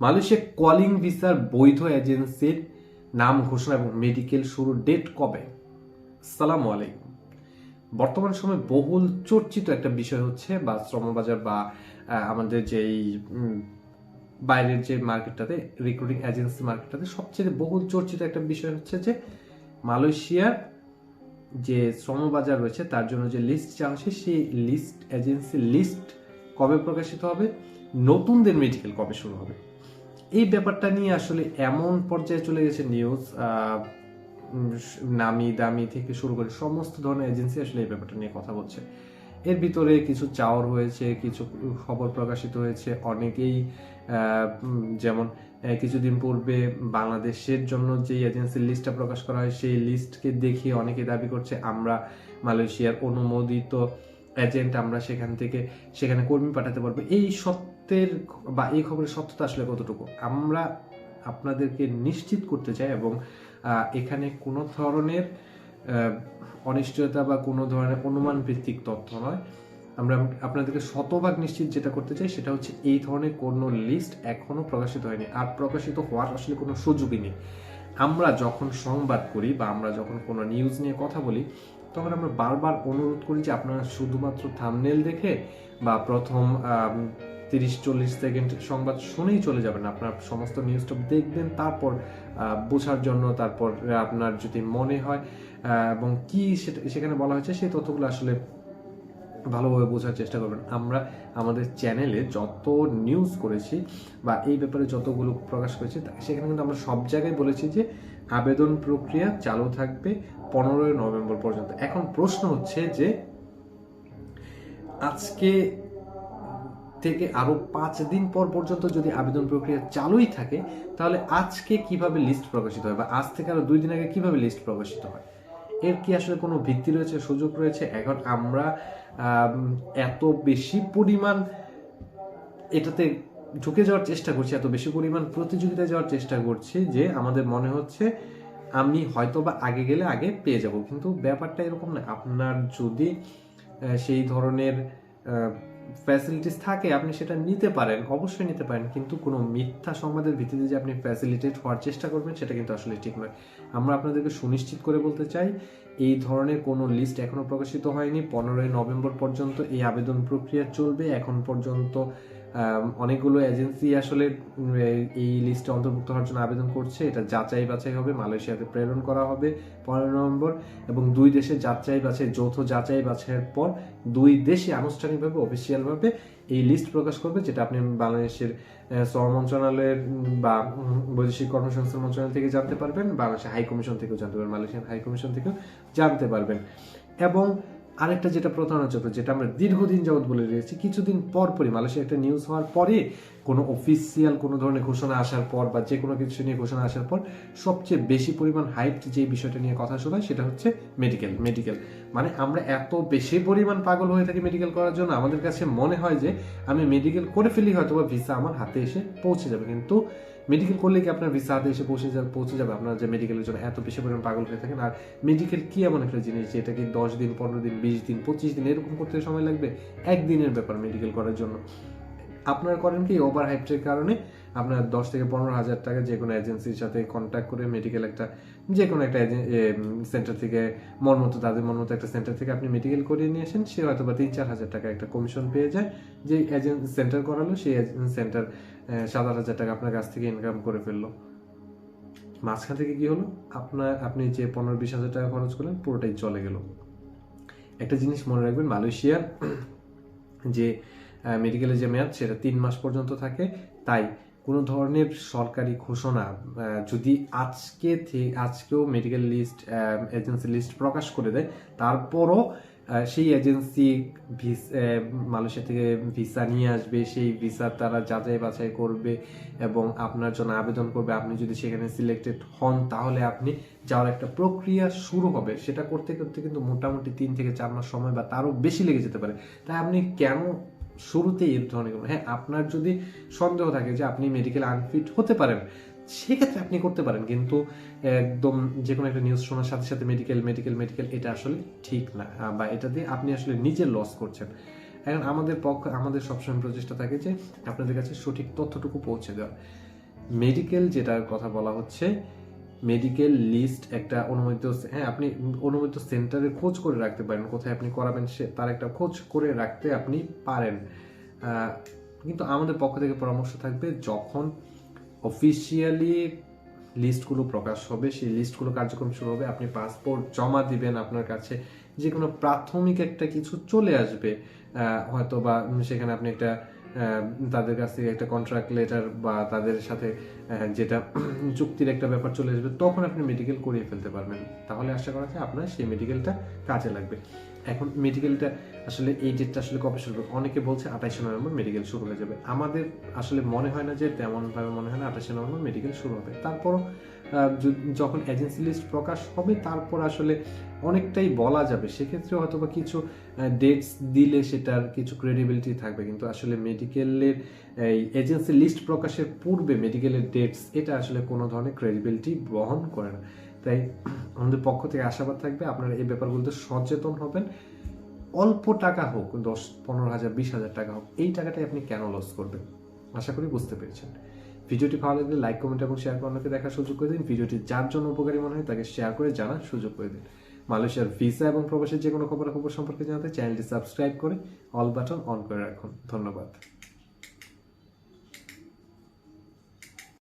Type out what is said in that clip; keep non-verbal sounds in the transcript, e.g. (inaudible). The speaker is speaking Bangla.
মালয়েশিয়া কলিং ভিসার বৈধ এজেন্সির নাম ঘোষণা এবং মেডিকেল শুরুর ডেট কবে? সালাম আলাইকুম। বর্তমান সময়ে বহুল চর্চিত একটা বিষয় হচ্ছে বা শ্রমবাজার বা আমাদের যেই বাইরের যে মার্কেটটাতে রিক্রুটিং এজেন্সি মার্কেটটাতে সবচেয়ে বহুল চর্চিত একটা বিষয় হচ্ছে যে, মালয়েশিয়ার যে শ্রমবাজার রয়েছে তার জন্য যে লিস্ট চাওয়া হচ্ছে সেই লিস্ট এজেন্সি লিস্ট কবে প্রকাশিত হবে? নতুনদের মেডিকেল কবে শুরু হবে? এই ব্যাপারটা নিয়ে আসলে এমন পর্যায়ে চলে গেছে নিউজ নামি দামি থেকে শুরু করে সমস্ত ধরনের এজেন্সি আসলে এই ব্যাপারটা নিয়ে কথা বলছে। এর ভিতরে কিছু চাওয়ার হয়েছে, কিছু খবর প্রকাশিত হয়েছে, অনেকেই যেমন কিছুদিন পূর্বে বাংলাদেশের জন্য যে এজেন্সির লিস্টটা প্রকাশ করা হয়, সেই লিস্টকে দেখে অনেকে দাবি করছে, আমরা মালয়েশিয়ার অনুমোদিত এজেন্ট আমরা সেখান থেকে, সেখানে কর্মী পাঠাতে পারব। এই সত্যের বা এই খবরের সত্যতা আসলে কতটুকু? আমরা আপনাদেরকে নিশ্চিত করতে চাই এবং এখানে কোনো ধরনের অনিশ্চয়তা বা কোনো ধরনের অনুমান ভিত্তিক তথ্য নয়। আমরা আপনাদেরকে শতভাগ নিশ্চিত যেটা করতে চাই সেটা হচ্ছে এই ধরনের কোনো লিস্ট এখনও প্রকাশিত হয়নি। আর প্রকাশিত হওয়ার আসলে কোনো সুযোগই নেই। আমরা যখন সংবাদ করি বা আমরা যখন কোনো নিউজ নিয়ে কথা বলি, তখন আমরা বারবার অনুরোধ করি যে আপনারা শুধুমাত্র থামনেল দেখে বা প্রথম তিরিশ, চল্লিশ সেকেন্ড সংবাদ শুনেই চলে যাবেন। আপনার সমস্ত নিউজটা দেখবেন, তারপর বোঝার জন্য, তারপর আপনার যদি মনে হয় এবং কি সেখানে বলা হয়েছে, সেই তথ্যগুলো আসলে ভালোভাবে বোঝার চেষ্টা করবেন। আমরা আমাদের চ্যানেলে যত নিউজ করেছি বা এই ব্যাপারে যতগুলো প্রকাশ করেছি সেখানে কিন্তু আমরা সব জায়গায় বলেছি যে আবেদন প্রক্রিয়া চালু থাকবে পনেরোই নভেম্বর পর্যন্ত। এখন প্রশ্ন হচ্ছে যে আজকে থেকে আরও পাঁচ দিন পর পর্যন্ত যদি আবেদন প্রক্রিয়া চালুই থাকে, তাহলে আজকে কীভাবে লিস্ট প্রকাশিত হয় বা আজ থেকে আরও দুই দিন আগে কীভাবে লিস্ট প্রকাশিত হয়? এর কি আসলে কোনো ভিত্তি রয়েছে, সুযোগ রয়েছে? এখন আমরা এত বেশি পরিমাণ এটাতে ঢুকে যাওয়ার চেষ্টা করছি, এত বেশি পরিমাণ প্রতিযোগিতায় যাওয়ার চেষ্টা করছি যে আমাদের মনে হচ্ছে আমি হয়তো বা আগে গেলে আগে পেয়ে যাব। কিন্তু ব্যাপারটা এরকম না। আপনার যদি সেই ধরনের ফ্যাসিলিটিস থাকে, আপনি সেটা নিতে পারেন, অবশ্যই নিতে পারেন, কিন্তু কোনো মিথ্যা সংবাদের ভিত্তিতে যে আপনি ফ্যাসিলিটেট হওয়ার চেষ্টা করবেন, সেটা কিন্তু আসলে ঠিক নয়। আমরা আপনাদেরকে সুনিশ্চিত করে বলতে চাই, এই ধরনের কোনো লিস্ট এখনও প্রকাশিত হয়নি। পনেরোই নভেম্বর পর্যন্ত এই আবেদন প্রক্রিয়া চলবে। এখন পর্যন্ত অনেকগুলো এজেন্সি আসলে এই- লিস্টে অন্তর্ভুক্ত হওয়ার জন্য আবেদন করছে। এটা যাচাই বাছাই হবে, মালয়েশিয়াতে প্রেরণ করা হবে পনেরো নভেম্বর এবং দুই দেশে যাচাই বাছাই, যৌথ যাচাই বাছাইয়ের পর দুই দেশে আনুষ্ঠানিকভাবে অফিসিয়ালভাবে এই লিস্ট প্রকাশ করবে, যেটা আপনি বাংলাদেশের শ্রম মন্ত্রণালয়ের বা বৈদেশিক কর্মসংস্থান মন্ত্রণালয় থেকে জানতে পারবেন, বাংলাদেশের হাই কমিশন থেকেও জানতে পারবেন, মালয়েশিয়ান হাই কমিশন থেকেও জানতে পারবেন। এবং আরেকটা যেটা প্রধানত যেটা আমরা দীর্ঘদিন যাবৎ বলে রেখেছি, কিছুদিন পর পরই মালয়েশিয়া একটা নিউজ হওয়ার পরে কোনো অফিসিয়াল কোনো ধরনের ঘোষণা আসার পর বা যে কোনো কিছু নিয়ে ঘোষণা আসার পর সবচেয়ে বেশি পরিমাণ হাইপ যে বিষয়টা নিয়ে কথা শোনায় সেটা হচ্ছে মেডিকেল মেডিকেল মানে আমরা এত বেশি পরিমাণ পাগল হয়ে থাকি মেডিকেল করার জন্য, আমাদের কাছে মনে হয় যে আমি মেডিকেল করে ফেলি হয়তো বা ভিসা আমার হাতে এসে পৌঁছে যাবে। কিন্তু মেডিকেল করলে কি আপনার ভিসা হাতে এসে পৌঁছে যাবে পৌঁছে যাবে? আপনার যে মেডিকেলের জন্য এত বেশি পরিমাণ পাগল হয়ে থাকেন, আর মেডিকেল কি এমন একটা জিনিস যে এটা কি দশ দিন, পনেরো দিন, বিশ দিন, পঁচিশ দিন এরকম করতে সময় লাগবে? একদিনের ব্যাপার মেডিকেল করার জন্য। আপনার করেন কি ওভার হাইপের কারণে আপনার দশ থেকে পনেরো হাজার টাকা যে কোনো এজেন্সির সাথে কন্ট্যাক্ট করে মেডিকেল একটা, যে কোনো একটা সেন্টার থেকে, মন মতো, তাদের মন মতো একটা সেন্টার থেকে আপনি মেডিকেল করিয়ে নিয়ে আসেন, সে হয়তো বা তিন চার হাজার টাকা একটা কমিশন পেয়ে যায়। যে এজেন্ট সেন্টার করালো, সেই সেন্টার সাত আট হাজার টাকা আপনার কাছ থেকে ইনকাম করে ফেলল। মাঝখান থেকে কি হলো? আপনার, আপনি যে পনেরো বিশ হাজার টাকা খরচ করলেন, পুরোটাই চলে গেল। একটা জিনিস মনে রাখবেন, মালয়েশিয়ার, যে মেডিকেলের যে মেয়াদ, সেটা তিন মাস পর্যন্ত থাকে। তাই কোনো ধরনের সরকারি ঘোষণা যদি আজকে আজকেও মেডিকেল লিস্ট এজেন্সি লিস্ট প্রকাশ করে দেয়, তারপরও সেই এজেন্সি মালয়েশিয়া থেকে ভিসা নিয়ে আসবে, সেই ভিসা তারা যাচাই বাছাই করবে এবং আপনার জন্য আবেদন করবে। আপনি যদি সেখানে সিলেক্টেড হন, তাহলে আপনি যাওয়ার একটা প্রক্রিয়া শুরু হবে। সেটা করতে করতে কিন্তু মোটামুটি তিন থেকে চার মাস সময় বা তারও বেশি লেগে যেতে পারে। তাই আপনি কেন শুরুতে এই ধরনের হ্যাঁ আপনার যদি সন্দেহ থাকে যে আপনি মেডিকেল আনফিট হতে পারেন, সেক্ষেত্রে আপনি করতে পারেন। কিন্তু একদম যে কোনো একটা নিউজ শোনার সাথে সাথে মেডিকেল মেডিকেল মেডিকেল এটা আসলে ঠিক না। বা এটা দিয়ে আপনি আসলে নিজে লস করছেন। এখন আমাদের পক্ষ আমাদের সবসময় প্রচেষ্টা থাকে যে আপনাদের কাছে সঠিক তথ্যটুকু পৌঁছে দেওয়া মেডিকেল যেটার কথা বলা হচ্ছে মেডিকেল লিস্ট একটা অনুমোদিত হ্যাঁ আপনি অনুমোদিত সেন্টারে খোঁজ করে রাখতে পারেন, কোথায় আপনি করাবেন, সে তার একটা খোঁজ করে রাখতে আপনি পারেন। কিন্তু আমাদের পক্ষ থেকে পরামর্শ থাকবে যখন অফিসিয়ালি লিস্টগুলো প্রকাশ হবে, সেই লিস্টগুলো কার্যক্রম শুরু হবে, আপনি পাসপোর্ট জমা দিবেন আপনার কাছে যে কোনো প্রাথমিক একটা কিছু চলে আসবে। হয়তো বা সেখানে আপনি একটা তাদের কাছ থেকে একটা কন্ট্রাক্ট লেটার বা তাদের সাথে যেটা (clears throat) চুক্তির একটা ব্যাপার চলে আসবে, তখন আপনি মেডিকেল করিয়ে ফেলতে পারবেন। তাহলে আশা করা যায় আপনার সেই মেডিকেলটা কাজে লাগবে। এখন মেডিকেলটা আসলে এই ডেটটা আসলে কবে শুরু অনেকে বলছে আঠাইশে নভেম্বর মেডিকেল শুরু হয়ে যাবে। আমাদের আসলে মনে হয় না যে তেমনভাবে মনে হয় না আঠাশে নভেম্বর মেডিকেল শুরু হবে। তারপরও যখন এজেন্সি লিস্ট প্রকাশ হবে, তারপর আসলে অনেকটাই বলা যাবে। সেক্ষেত্রে হয়তো বা কিছু ডেটস দিলে সেটার কিছু ক্রেডিবিলিটি থাকবে। কিন্তু আসলে মেডিকেলের এই এজেন্সি লিস্ট প্রকাশের পূর্বে মেডিকেলের ডেটস এটা আসলে কোনো ধরনের ক্রেডিবিলিটি বহন করে না। তাই আমাদের পক্ষ থেকে আশাবাদ থাকবে আপনারা এই ব্যাপারগুলোতে সচেতন হবেন। অল্প টাকা হোক, দশ, পনেরো হাজার, বিশ হাজার টাকা হোক, এই টাকাটাই আপনি কেন লস করবেন? আশা করি বুঝতে পেরেছেন। ভিডিওটি ভালো লাগলে লাইক, কমেন্ট এবং শেয়ার করে অন্যকে দেখার সুযোগ করে দিন। ভিডিওটি যার জন্য উপকারী মনে হয় তাকে শেয়ার করে জানার সুযোগ করে দিন। মালয়েশিয়ার ভিসা এবং প্রবাসের যে কোনো খবরাখবর সম্পর্কে জানাতে চ্যানেলটি সাবস্ক্রাইব করে অল বাটন অন করে রাখুন। ধন্যবাদ।